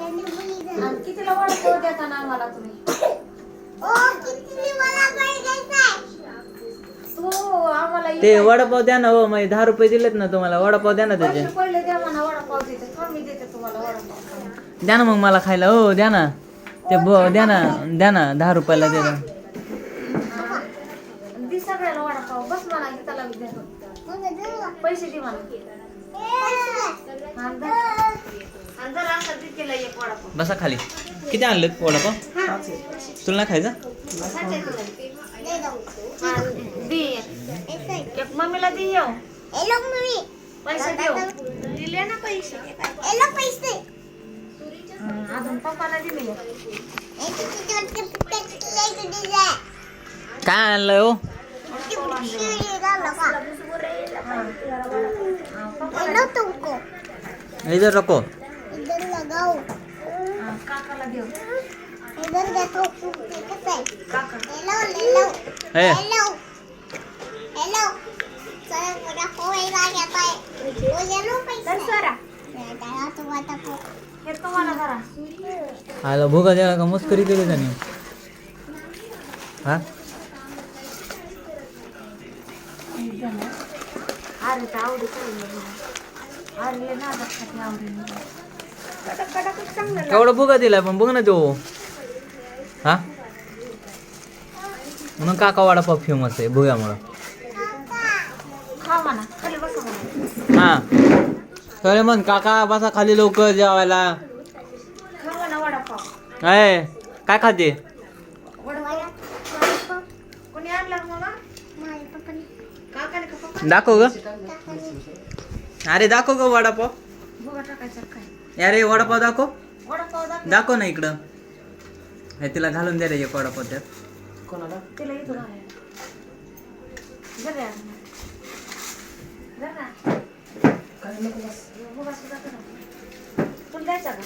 आणि कितीला वडापाव देता ना आम्हाला तुम्ही तू आम्हाला ते इथं- वडापाव द्या ना हो मग दहा रुपये दिलेत ना तुम्हाला. वडापाव द्या ना त्याचे. पैसे पडले द्या म्हणा वडापाव देते. थांब मी देते तुम्हाला वडापाव. द्या ना मग मला खायला. हो द्या ना. ते ब द्या ना द्या ना दहा रुपयाला द्या ना. दे सगळ्याला वडापाव. बस म्हणा की त्याला मी देतो पैसे दे म्हणा हा, दे. आणि जरा असं दे तिला एक वडापाव बसा खाली. किती आणलेत वडापाव? तुला नाही खायचा? दे एक. मम्मीला दे येऊ. पैसे देऊ. दिले ना पैसे. हा, अजून पप्पाला दिले. काय आणलंय हो? इधर रखो. इधर लगाओ. हा, काकाला देऊ. काका ए सर. को हे तुम्हाला करा आला भोगा द्याला का? मस्करी केली त्याने. हा? अरे तर आवडी ना आवडी केवढा भोगा दिलाय पण बघ ना तो. हा? म्हणून काका वडापाव फेमस आहे भुग्यामुळं खा म्हणा खाली बसा म्हणा. हा. सगळे म्हण काका बसा खाली लवकर जेवायला. अय काय खाते? दाखव ग. अरे दाखव ग वडापाव. काय. अरे वडापाव दाखव. दाखव ना इकडं. हे तिला घालून द्या रे एक वडापाव त्यात तिला इथं घालायला. तुला द्यायचा का?